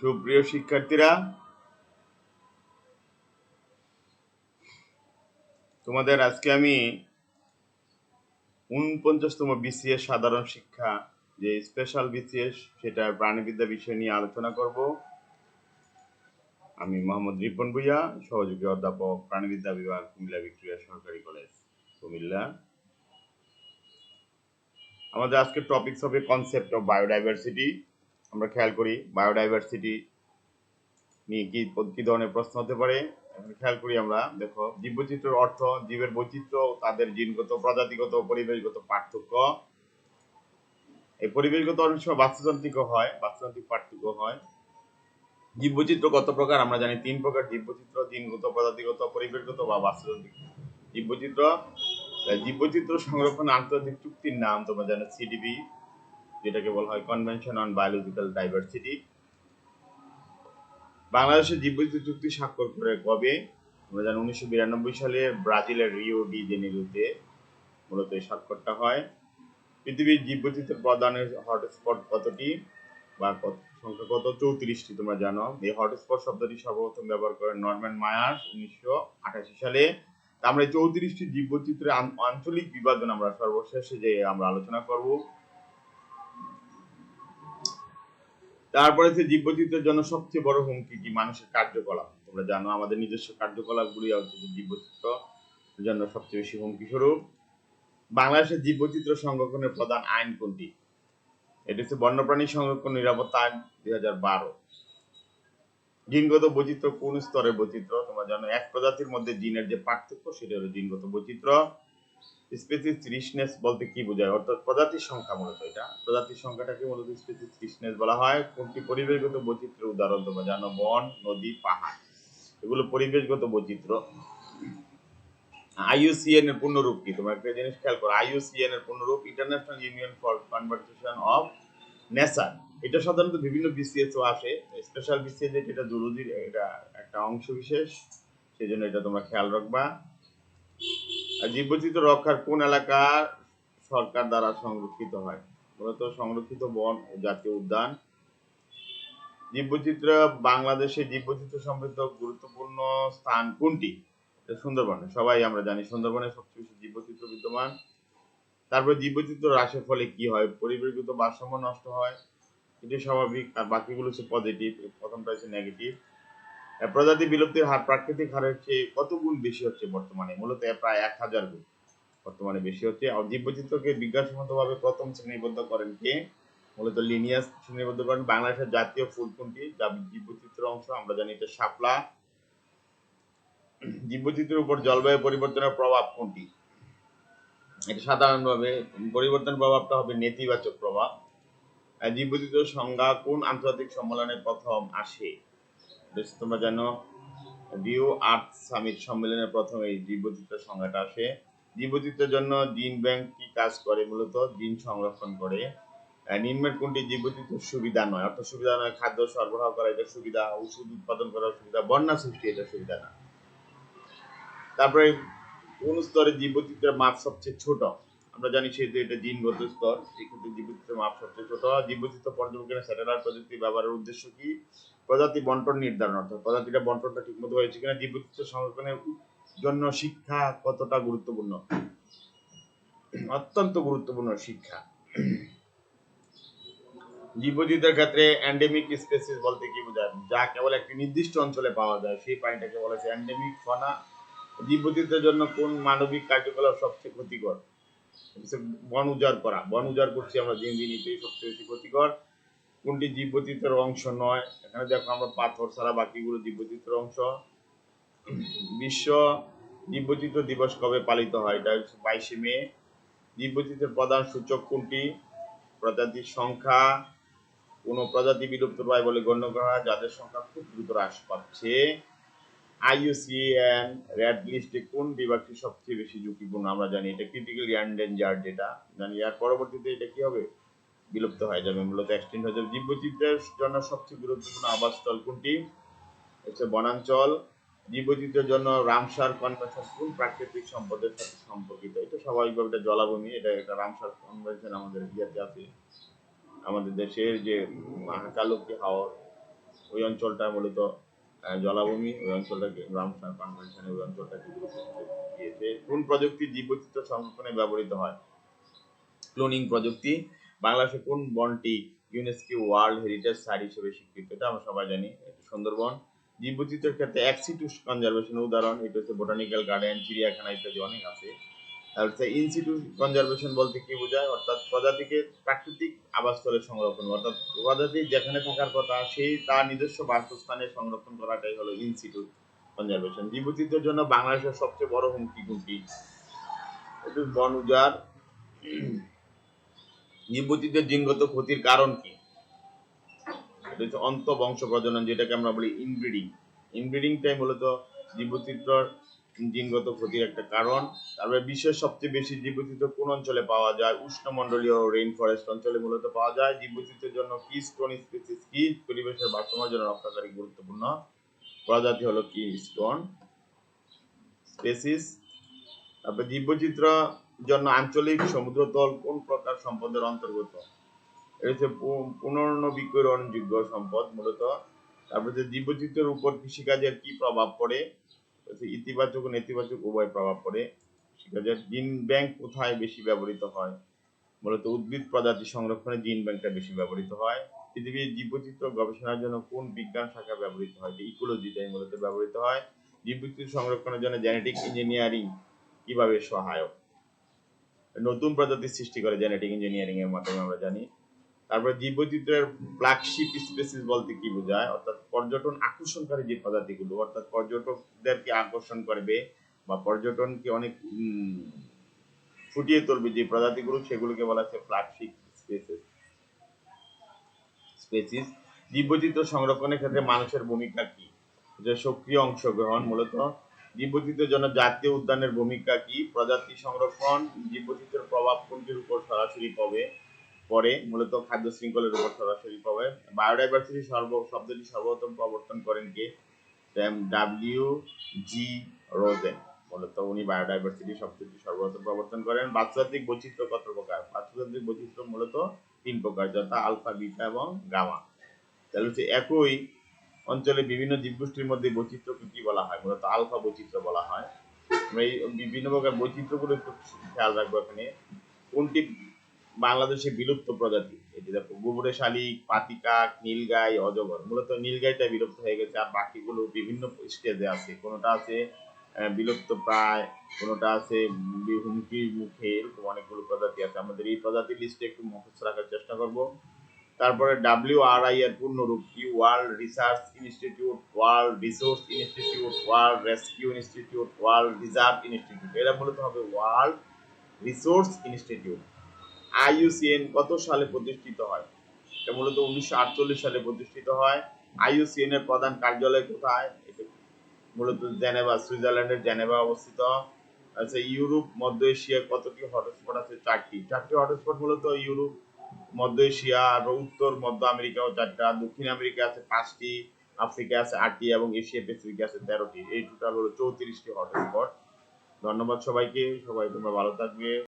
সুপ্রিয় শিক্ষার্থীরা, তোমাদের আজকে আমি উনপঞ্চাশতম বিসিএস সাধারণ শিক্ষা, যে স্পেশাল বিসিএস, সেটা প্রাণীবিদ্যা বিষয় নিয়ে আলোচনা করব। আমি মোহাম্মদ রিপন ভুইয়া, সহযোগী অধ্যাপক প্রাণীবিদ্যা বিভাগ, কুমিল্লা ভিক্টোরিয়া সরকারি কলেজ, কুমিল্লা। আমাদের আজকের টপিকস হবে কনসেপ্ট অফ বায়োডাইভার্সিটি আমরা খেয়াল করি বায়োডাইভার্সিটি নিয়ে কি ধরনের প্রশ্ন হতে পারে? খেয়াল করি আমরা, দেখো, জীববৈচিত্র্যের অর্থ, জীবের বৈচিত্র্য, তাদের জিনগত, প্রজাতিগত, পরিবেশগত পার্থক্য। এই পরিবেশগত অনেক সময় বাস্তুতান্ত্রিক হয়, বাস্তুতান্ত্রিক পার্থক্য হয়। জীববৈচিত্র্য কত প্রকার? আমরা জানি তিন প্রকার, জীববৈচিত্র্য, জিনগত, প্রজাতিগত, পরিবেশগত বা বাস্তুতান্ত্রিক। জীববৈচিত্র্য জীববৈচিত্র্য সংরক্ষণ আন্তর্জাতিক চুক্তির নাম তোমরা জানো সিডিবি যেটাকে বলা হয় কনভেনশন অন বায়োলজিক্যাল ডাইভার্সিটি বাংলাদেশের জীববৈচিত্র্য চুক্তি স্বাক্ষর করে কবে? আমরা জানি উনিশশো বিরানব্বই সালে ব্রাজিলের রিও ডি জেনেরোতে মূলত এই স্বাক্ষরটা হয়। পৃথিবীর জীববৈচিত্র্য প্রদানের হটস্পট কতটি? বা কত, সংখ্যা কত? চৌত্রিশটি, তোমরা জানো। এই হটস্পট শব্দটি সর্বপ্রথম ব্যবহার করেন নরম্যান মায়ার্স উনিশশো আঠাশি সালে। আমরা এই চৌত্রিশটি জীববৈচিত্র্যের আঞ্চলিক বিভাজন আমরা সর্বশেষে যে আমরা আলোচনা করব। তারপরে যে জীববৈচিত্র্যের জন্য সবচেয়ে বড় হুমকি কি? মানুষের কার্যকলাপ। তোমরা জানো, আমাদের নিজস্ব কার্যকলাপগুলি হচ্ছে জীববৈচিত্র্যের জন্য সবচেয়ে বেশি হুমকি স্বরূপ। বাংলাদেশের জীববৈচিত্র্য সংরক্ষণের প্রধান আইন কোনটি? এটি হচ্ছে বন্যপ্রাণী সংরক্ষণ নিরাপত্তা আইন দুই হাজার বারো। জিনগত বৈচিত্র্য কোন স্তরের বৈচিত্র্য? তোমরা জানো, এক প্রজাতির মধ্যে জিনের যে পার্থক্য, সেটা হলো জিনগত বৈচিত্র্য। স্পেসিস রিচনেস বলতে কি বোঝায়? অর্থাৎ প্রজাতির সংখ্যা মূলত এটা। প্রজাতির সংখ্যাটাকে মূলত স্পেসিস রিচনেস বলা হয়। কোনটি পরিবেশগত বৈচিত্র্যের উদাহরণ তোমরা জানো? বন, নদী, পাহাড়। এগুলো পরিবেশগত বৈচিত্র্য। আইইউসিএন এর পূর্ণরূপ কি? তোমরা একটা জিনিস খেয়াল করো। আইইউসিএন এর পূর্ণরূপ International Union for Conversation of Nature এটা সাধারণত বিভিন্ন বিসিএস ও আসে। স্পেশাল বিসিএস যেটা জরুরি এটা একটা অংশ বিশেষ। সেজন্য এটা তোমরা খেয়াল রাখবা। আর জীববৈচিত্র্য রক্ষার কোন এলাকা সরকার দ্বারা সংরক্ষিত হয়? মূলত সংরক্ষিত বন ও জাতীয় উদ্যান। জীববৈচিত্র্য বাংলাদেশে জীববৈচিত্র্য সমৃদ্ধ গুরুত্বপূর্ণ স্থান কোনটি? সুন্দরবনে। সবাই আমরা জানি সুন্দরবনে সবচেয়ে বেশি জীববৈচিত্র্য বিদ্যমান। তারপর জীববৈচিত্র্য হ্রাসের ফলে কি হয়? পরিবেশগত ভারসাম্য নষ্ট হয়। এটি স্বাভাবিক, আর বাকিগুলো হচ্ছে পজিটিভ প্রথমটা হচ্ছে নেগেটিভ প্রজাতি বিলুপ্তির হার প্রাকৃতিক হারের চেয়ে কত গুণ বেশি হচ্ছে বর্তমানে? মূলত প্রায় এক হাজার গুণ বর্তমানে বেশি হচ্ছে। আর জীববৈচিত্র্যকে বিজ্ঞানসম্মতভাবে প্রথম শ্রেণীবদ্ধ করেন কে? মূলত লিনিয়াস শ্রেণীবদ্ধ করেন বাংলাদেশের জাতীয় ফুল কোনটি? যা জীববৈচিত্র্য অংশ, আমরা জানি এটা শাপলা। জীববৈচিত্র্যের উপর জলবায়ু পরিবর্তনের প্রভাব কোনটি? এটা সাধারণভাবে পরিবর্তন প্রভাবটা হবে নেতিবাচক প্রভাব। আর জীববৈচিত্র্য সংজ্ঞা কোন আন্তর্জাতিক সম্মেলনে প্রথম আসে? বেশ, তোমরা জানো, রিও আর্থ সামিট সম্মেলনের প্রথম এই জীববৈচিত্র্য সংজ্ঞাটা আসে। জীববৈচিত্র্যের জন্য জিন ব্যাংক কি কাজ করে মূলত? জিন সংরক্ষণ করে। নিম্নের কোনটি জীববৈচিত্র্যের সুবিধা নয়? অর্থাৎ সুবিধা নয় খাদ্য সরবরাহ করা, এটা সুবিধা, ওষুধ উৎপাদন করার সুবিধা, বন্যা সৃষ্টি, এটা সুবিধা না। তারপরে কোন স্তরে জীববৈচিত্র্যের মাপ সবচেয়ে ছোট? আমরা জানি সেহেতু এটা জিনগত স্তর এক্ষেত্রে জীববৈচিত্র্যের মাপ সবচেয়ে ছোট। জীববৈচিত্র্য পর্যবেক্ষণে স্যাটেলাইট প্রযুক্তি ব্যবহারের উদ্দেশ্য কি? প্রজাতি বন্টন নির্ধারণ, অর্থাৎ প্রজাতিটা বন্টনটা ঠিকমতো হয়েছে কিনা, জীববৈচিত্র্য সংরক্ষণের জন্য শিক্ষা কতটা গুরুত্বপূর্ণ? অত্যন্ত গুরুত্বপূর্ণ শিক্ষা। জীববৈচিত্র্যের ক্ষেত্রে অ্যান্ডেমিক স্পেসিস বলতে কি বোঝায়? যা কেবল একটি নির্দিষ্ট অঞ্চলে পাওয়া যায়, সেই প্রাণীটাকে বলা হচ্ছে এন্ডেমিক ফনা জীববৈচিত্র্যের জন্য কোন মানবিক কার্যকলাপ সবচেয়ে ক্ষতিকর? বন উজাড় করা। বন উজাড় করছি আমরা দিন দিন এটাই সবচেয়ে বেশি ক্ষতিকর। কোনটি অংশ নয়, এখানে দেখো আমরা পাথর বাকিগুলো অংশ। বিশ্ব জীববৈচিত্র্য দিবস কবে পালিত হয়? এটা বাইশে মে। জীববৈচিত্র্যের প্রধান সূচক কোনটি? প্রজাতির সংখ্যা। কোন প্রজাতি বিলুপ্ত প্রায় বলে গণ্য করা যাদের সংখ্যা খুব দ্রুত হ্রাস পাচ্ছে। আইইউসিএন রেড লিস্টে কোন বিভাগটি সবচেয়ে বেশি ঝুঁকিপূর্ণ? আমরা জানি এটা ক্রিটিক্যালি এন্ডেঞ্জার যেটা জানি এর পরবর্তীতে এটা কি হবে? বিলুপ্ত হয়ে যাবে, মূলত এক্সটেন্ড হয়ে যাবে। জীববৈচিত্র্যের জন্য সবচেয়ে গুরুত্বপূর্ণ আবাসস্থল কোনটি? হচ্ছে বনাঞ্চল। জীববৈচিত্র্যের জন্য রামসার কনভেনশন কোন প্রাকৃতিক সম্পদের সাথে সম্পর্কিত। এটা স্বাভাবিকভাবে এটা জলাভূমি, এটা একটা রামসার কনভেনশন আমাদের ইয়েতে আছে। আমাদের দেশের যে মহাকালকি হাওর, ওই অঞ্চলটা মূলত জলাভূমি, ওই অঞ্চলটাকে রামসার কনভেনশনে ওই অঞ্চলটাকে দিয়েছে কোন প্রযুক্তি জীববৈচিত্র্য সংরক্ষণে ব্যবহৃত হয়? ক্লোনিং প্রযুক্তি, বাংলাদেশে কোন বনটি ইউনেস্কো ওয়ার্ল্ড হেরিটেজ সাইট হিসেবে স্বীকৃত? এটা আমরা সবাই জানি সুন্দরবন। জীববৈচিত্র্যের ক্ষেত্রে অ্যাক্সিটু কনজারভেশন উদাহরণ, এটা হচ্ছে বোটানিক্যাল গার্ডেন চিড়িয়াখানা ইত্যাদি অনেক আছে। হচ্ছে ইনসিটু কনজারভেশন বলতে কি বোঝায়? অর্থাৎ প্রজাতিকে প্রাকৃতিক আবাসস্থলে সংরক্ষণ, অর্থাৎ প্রজাতি যেখানে থাকার কথা, সেই তার নিজস্ব বাসস্থানে সংরক্ষণ করাটাই হলো ইনসিটু কনজারভেশন জীববৈচিত্র্যের জন্য বাংলাদেশের সবচেয়ে বড় হুমকি কোনটি? বন উজাড়। জীববৈচিত্র্যের জিনগত ক্ষতির কারণ কি? এটা হচ্ছে অন্ত বংশ প্রজনন, যেটাকে আমরা বলি ইনব্রিডিং ইনব্রিডিংটাই মূলত জীববৈচিত্র্যর জিনগত ক্ষতির একটা কারণ। তারপরে বিশ্বের সবচেয়ে বেশি জীববৈচিত্র্য কোন অঞ্চলে পাওয়া যায়? উষ্ণমণ্ডলীয় রেইন ফরেস্ট অঞ্চলে মূলত পাওয়া যায়। জীববৈচিত্র্যের জন্য কি স্টোন স্পিসিস কি? পরিবেশের ভারসাম্যের জন্য রক্ষাকারী গুরুত্বপূর্ণ। প্রজাতি হলো কি স্টোন স্পেসিস তারপরে জীববৈচিত্র্য জন্য আঞ্চলিক সমুদ্রতল কোন প্রকার সম্পদের অন্তর্গত? এটা হচ্ছে পুনর্নবীকরণযোগ্য সম্পদ মূলত। তারপরে যে জীববৈচিত্র্যের উপর কৃষিকাজের কি প্রভাব পড়ে? ইতিবাচক ও নেতিবাচক উভয় প্রভাব পড়ে। কৃষিকাজের জিন ব্যাংক কোথায় বেশি ব্যবহৃত হয়? মূলত উদ্ভিদ প্রজাতি সংরক্ষণে জিন ব্যাংকটা বেশি ব্যবহৃত হয়। পৃথিবীর জীববৈচিত্র্য গবেষণার জন্য কোন বিজ্ঞান শাখা ব্যবহৃত হয়? ইকোলজিটাই মূলত ব্যবহৃত হয়। জীববৈচিত্র্য সংরক্ষণের জন্য জেনেটিক ইঞ্জিনিয়ারিং কীভাবে সহায়ক? নতুন প্রজাতি সৃষ্টি করে জেনেটিক ইঞ্জিনিয়ারিং এর মাধ্যমে আমরা জানি। তারপরে জীববৈচিত্র্যের ফ্ল্যাগশিপ স্পেসিস বলতে কি বোঝায়? অর্থাৎ পর্যটন আকর্ষণকারী যে প্রজাতিগুলো, অর্থাৎ পর্যটকদেরকে আকর্ষণ করবে বা পর্যটনকে অনেক ফুটিয়ে তুলবে যে প্রজাতিগুলো, সেগুলোকে বলা হচ্ছে ফ্ল্যাগশিপ স্পেসিস স্পেসিস জীববৈচিত্র্য সংরক্ষণের ক্ষেত্রে মানুষের ভূমিকা কি? যে সক্রিয় অংশগ্রহণ মূলত। জীববৈচিত্র্যের জন্য জাতীয় উদ্যানের ভূমিকা কি? প্রজাতি সংরক্ষণ জীববৈচিত্র্যের প্রভাব কোনটির উপর সরাসরি পড়ে পরে মূলত খাদ্য শৃঙ্খলের উপর সরাসরি পড়ে বায়োডাইভার্সিটি সর্ব, শব্দটি সর্বপ্রথম প্রবর্তন করেন কে? ডাব্লিউ জি রোজেন। মূলত উনি বায়োডাইভার্সিটি শব্দটি সর্বপ্রথম প্রবর্তন করেন। বাস্তুতাত্ত্বিক বৈচিত্র্য কত প্রকার? বাস্তুতাত্ত্বিক বৈচিত্র্য মূলত তিন প্রকার, যথা আলফা, বিটা এবং গামা। তাহলে হচ্ছে একই অঞ্চলে বিভিন্ন জীবগোষ্ঠীর মধ্যে বৈচিত্র্যকে কি বলা হয়? মূলত আলফা বৈচিত্র্য বলা হয়। আমরা এই বিভিন্ন প্রকার বৈচিত্র্যগুলো একটু খেয়াল রাখব এখানে। কোনটি বাংলাদেশে বিলুপ্ত প্রজাতি। এটি দেখো, গোবরে শালিক পাতিকাক নীলগাই, অজগর, মূলত নীলগাইটা বিলুপ্ত হয়ে গেছে, আর বাকিগুলো বিভিন্ন স্টেজে আছে। কোনোটা আছে বিলুপ্ত প্রায়, কোনোটা আছে হুমকির মুখে, এরকম অনেকগুলো প্রজাতি আছে। আমাদের এই প্রজাতির লিস্টে একটু মুখস্থ রাখার চেষ্টা করব। তারপরে ডাব্লিউ আর আই এর পূর্ণরূপ, কি? World research institute world resource institute world rescue institute world reserve institute এরা মূলত হবে ওয়ার্ল্ড রিসোর্স ইনস্টিটিউট আইইউসিএন কত সালে প্রতিষ্ঠিত হয়? এটা মূলত উনিশশো আটচল্লিশ সালে প্রতিষ্ঠিত হয়। আইইউসিএন এর প্রধান কার্যালয় কোথায়? মূলত জেনেভা, সুইজারল্যান্ডের জেনেভা অবস্থিত। আচ্ছা ইউরোপ, মধ্য এশিয়ার কতটি হটস্পট আছে? চারটি। চারটি হটস্পট মূলত ইউরোপ, মধ্য এশিয়া আর উত্তর, মধ্য আমেরিকাও চারটা। দক্ষিণ আমেরিকা আছে পাঁচটি, আফ্রিকা আছে আটটি এবং এশিয়া প্যাসিফিক আছে তেরোটি। এই টোটাল হলো চৌত্রিশটি হটস্পট। ধন্যবাদ সবাইকে। সবাই তোমরা ভালো থাকবে।